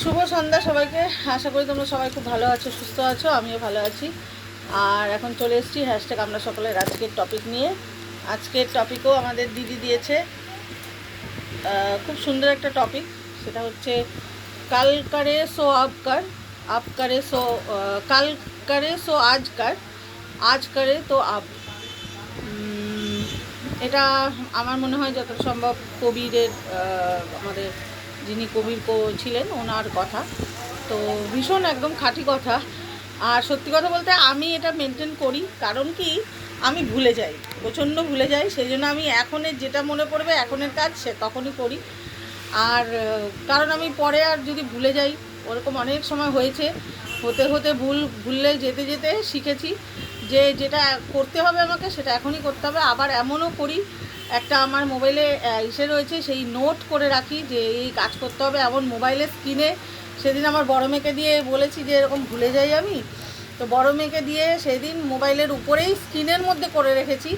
শুভ সন্ধ্যা সবাইকে। আশা করি তোমরা সবাই খুব ভালো আছো, সুস্থ আছো, আমিও ভালো আছি। আর এখন চলে এসেছি হ্যাশট্যাগ আমরা সকলের আজকের টপিক নিয়ে। আজকের টপিকও আমাদের দিদি দিয়েছে। খুব সুন্দর একটা টপিক সেটা হচ্ছে কাল করে সো আপকার আপ করে সো কাল করে সো আজকার আজ করে তো আপ। এটা আমার মনে হয় যত সম্ভব কবিরের আমাদের যিনি কবির কো- ছিলেন, ওনার কথা। তো ভীষণ একদম খাঁটি কথা। আর সত্যি কথা বলতে আমি এটা মেনটেন করি, কারণ কি, আমি ভুলে যাই, প্রচণ্ড ভুলে যাই সেই জন্য আমি এখনের যেটা মনে পড়বে এখনের কাজ সে তখনই করি। আর, কারণ আমি পরে আর যদি ভুলে যাই, ওরকম অনেক সময় হয়েছে, হতে হতে ভুল, ভুললে যেতে যেতে শিখেছি যে যেটা করতে হবে আমাকে, সেটা এখনই করতে হবে। আবার এমনও করি একটা আমার মোবাইলে ইসে রয়েছে, সেই নোট করে রাখি যে এই কাজ করতে হবে এমন মোবাইলের স্ক্রিনে সেদিন আমার বড় মেয়েকে দিয়ে বলেছি যে এরকম ভুলে যাই আমি। তো বড় মেয়েকে দিয়ে সেদিন মোবাইলের উপরেই স্ক্রিনের মধ্যে করে রেখেছি।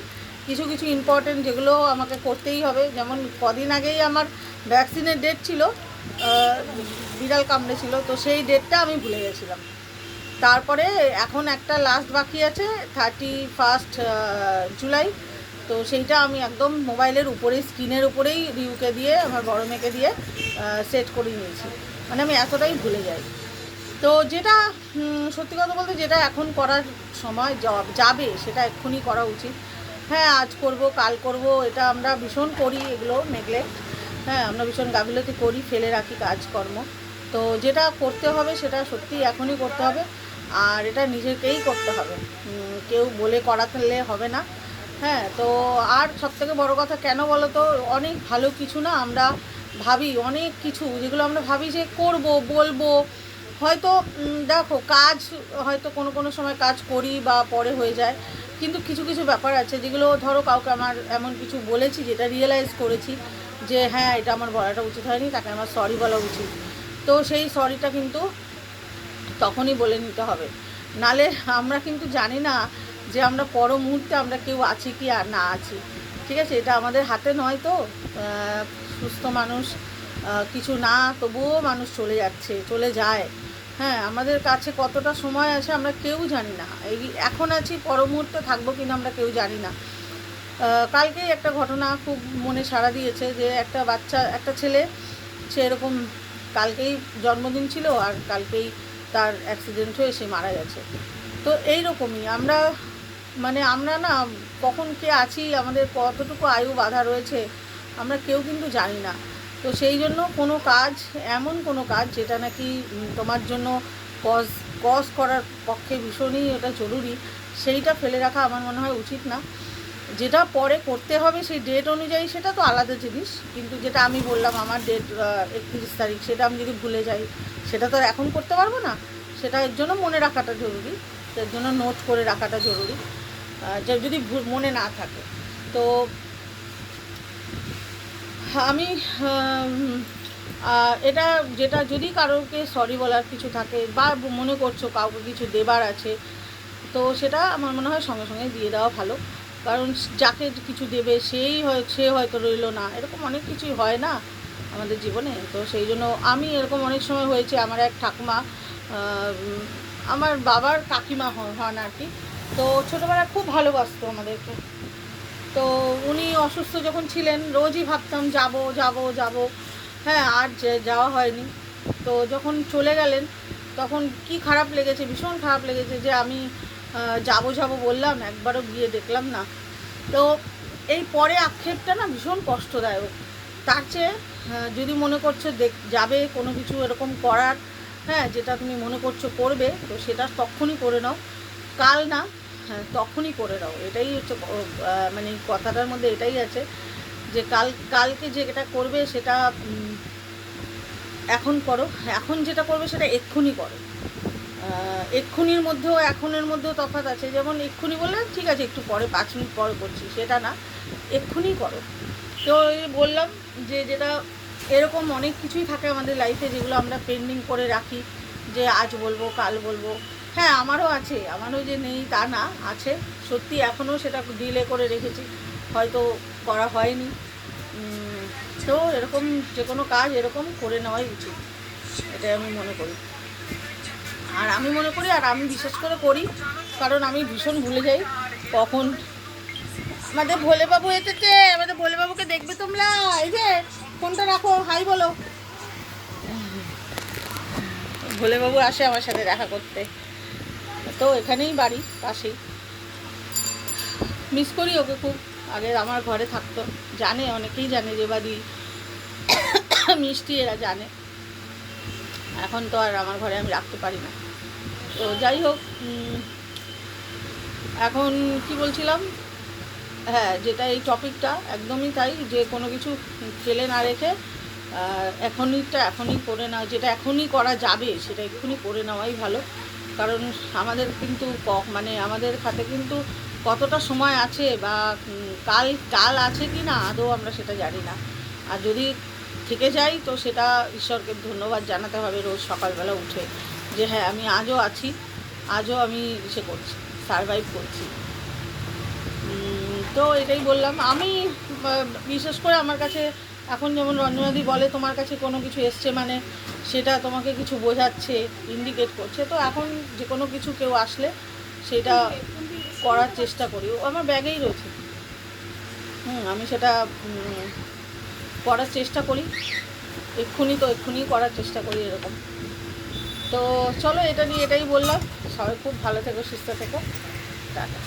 কিছু কিছু ইম্পর্টেন্ট যেগুলো আমাকে করতেই হবে। যেমন কদিন আগেই আমার ভ্যাকসিনের ডেট ছিল বিড়াল কামড়ে ছিল। তো সেই ডেটটা আমি ভুলে গেছিলাম। তারপরে এখন একটা লাস্ট বাকি আছে থার্টি ফার্স্ট জুলাই তো সেইটা আমি একদম মোবাইলের উপরেই, স্ক্রিনের উপরেই রিউকে দিয়ে, আমার বড় মেয়েকে দিয়ে সেট করে নিয়েছি। মানে আমি এতটাই ভুলে যাই। তো যেটা সত্যি কথা বলতে যেটা এখন করার সময় যাবে, সেটা এক্ষুনি করা উচিত। হ্যাঁ আজ করব, কাল করব, এটা আমরা ভীষণ করি এগুলো নেগলেক্ট হ্যাঁ আমরা ভীষণ গাফিলতি করি, ফেলে রাখি কাজকর্ম। তো যেটা করতে হবে, সেটা সত্যি এখনই করতে হবে। আর এটা নিজেকেই করতে হবে। কেউ বলে করাতে হবে না। হ্যাঁ তো আর সবথেকে বড় কথা কেন বলো তো অনেক ভালো কিছু না আমরা ভাবি, অনেক কিছু যেগুলো আমরা ভাবি যে করব, বলব। হয়তো দেখো, কাজ হয়তো কোনো কোনো সময় কাজ করি বা পরে হয়ে যায়, কিন্তু কিছু কিছু ব্যাপার আছে যেগুলো ধরো কাউকে আমার এমন কিছু বলেছি যেটা রিয়েলাইজ করেছি যে হ্যাঁ এটা আমার বলাটা উচিত হয়নি, তাকে আমার সরি বলা উচিত। তো সেই সরিটা কিন্তু তখনই বলে নিতে হবে। নালে আমরা কিন্তু জানি না যে আমরা পর মুহূর্তে আমরা কেউ আছি কি আর না আছি। ঠিক আছে, এটা আমাদের হাতে নয় তো। সুস্থ মানুষ কিছু না, তবুও মানুষ চলে যাচ্ছে, চলে যায়। হ্যাঁ আমাদের কাছে কতটা সময় আছে আমরা কেউ জানি না। এই এখন আছি, পর মুহূর্তে থাকব কিনা আমরা কেউ জানি না। কালকেই একটা ঘটনা খুব মনে সাড়া দিয়েছে যে একটা বাচ্চা, একটা ছেলে, সে এরকম কালকেই জন্মদিন ছিল আর কালকেই তার অ্যাক্সিডেন্ট হয়ে সে মারা গেছে। তো এই রকমই আমরা মানে আমরা না কখন কে আছি, আমাদের কতটুকু আয়ু বাধা রয়েছে, আমরা কেউ কিন্তু জানি না। তো সেই জন্য কোনো কাজ, এমন কোনো কাজ যেটা নাকি তোমার জন্য কজ কজ করার পক্ষে ভীষণই এটা জরুরি, সেইটা ফেলে রাখা আমার মনে হয় উচিত না। যেটা পরে করতে হবে সেই ডেট অনুযায়ী সেটা তো আলাদা জিনিস, কিন্তু যেটা আমি বললাম আমার ডেট একত্রিশ তারিখ, সেটা আমি যদি ভুলে যাই, সেটা তো এখন করতে পারব না, সেটা এর জন্য মনে রাখাটা জরুরি, এর জন্য নোট করে রাখাটা জরুরি। যদি মনে না থাকে। তো আমি এটা যেটা যদি কারোকে সরি বলার কিছু থাকে বা মনে করছ কাউকে কিছু দেবার আছে, তো সেটা আমার মনে হয় সঙ্গে সঙ্গে দিয়ে দেওয়া ভালো। কারণ যাকে কিছু দেবে সেই হয় সে হয়তো রইল না। এরকম অনেক কিছুই হয় না আমাদের জীবনে। তো সেই জন্য আমি এরকম অনেক সময় হয়েছে, আমার এক ঠাকুমা আমার বাবার কাকিমা হন আর কি। তো ছোটোবেলায় খুব ভালোবাসতো আমাদেরকে। তো উনি অসুস্থ যখন ছিলেন, রোজই ভাবতাম যাব যাব যাব। হ্যাঁ আর যাওয়া হয়নি। তো যখন চলে গেলেন, তখন কি খারাপ লেগেছে, ভীষণ খারাপ লেগেছে যে আমি যাব যাব বললাম, একবারও গিয়ে দেখলাম না। তো এই পরে আক্ষেপটা না ভীষণ কষ্টদায়ক। তার চেয়ে যদি মনে করছ দেখ, যাবে কোনো কিছু এরকম করার হ্যাঁ যেটা তুমি মনে করছ করবে, তো সেটা তখনই করে নাও। কাল না তখনই করে দাও এটাই হচ্ছে মানে কথাটার মধ্যে এটাই আছে যে কাল, কালকে যেটা করবে সেটা এখন করো। এখন যেটা করবে সেটা এক্ষুনি করো। এক্ষুনির মধ্যেও, এখনের মধ্যেও তফাৎ আছে। যেমন এক্ষুনি বললে, ঠিক আছে, একটু পরে, পাঁচ মিনিট পরে করছি, সেটা না। এক্ষুনি করো। তো বললাম যে, যেটা এরকম অনেক কিছুই থাকে আমাদের লাইফে যেগুলো আমরা পেন্ডিং করে রাখি। যে আজ বলব, কাল বলব। হ্যাঁ আমারও আছে। আমারও যে নেই তা না, আছে। সত্যি এখনও সেটা ডিলে করে রেখেছি। হয়তো করা হয়নি। তো এরকম যে কোনো কাজ এরকম করে নেওয়াই উচিত। এটাই আমি মনে করি। আর আমি মনে করি, আর আমি বিশেষ করে করি, কারণ আমি ভীষণ ভুলে যাই কখন। আমাদের ভোলেবাবু এসেছে। আমাদের ভোলেবাবুকে দেখবে তোমরা। এই যে, ফোনটা রাখো। হাই বলো। ভোলেবাবু আসে আমার সাথে দেখা করতে। তো এখানেই বাড়ি, পাশেই। মিস করি ওকে খুব। আগে আমার ঘরে থাকতো। জানে, অনেকেই জানে যে বাড়ি মিষ্টি, এরা জানে। এখন তো আর আমার ঘরে আমি রাখতে পারি না। তো যাই হোক এখন কি বলছিলাম? হ্যাঁ যেটা এই টপিকটা, একদমই তাই। যে কোনো কিছু ফেলে না রেখে এখনইটা এখনই করে না, যেটা এখনই করা যাবে, সেটা এক্ষুনি করে নেওয়াই ভালো। কারণ আমাদের কিন্তু মানে আমাদের হাতে কিন্তু কতটা সময় আছে বা কাল কাল আছে কি না, আদৌ আমরা সেটা জানি না। আর যদি থেকে যাই, তো সেটা ঈশ্বরকে ধন্যবাদ জানাতে হবে রোজ সকালবেলা উঠে যে হ্যাঁ আমি আজও আছি, আজও আমি সে করছি সারভাইভ করছি। তো এটাই বললাম। আমি বিশেষ করে আমার কাছে এখন যেমন রঞ্জনাদি বলে, তোমার কাছে কোনো কিছু এসছে মানে সেটা তোমাকে কিছু বোঝাচ্ছে ইন্ডিকেট করছে। তো এখন যে কোনো কিছু কেউ আসলে সেটা করার চেষ্টা করি। ও আমার ব্যাগেই রয়েছে। হুম, আমি সেটা করার চেষ্টা করি। এক্ষুনি তো এক্ষুনি করার চেষ্টা করি এরকম। তো চলো, এটা নিয়ে এটাই বললাম। সবাই খুব ভালো থেকো, সুস্থ থেকো। টাটা।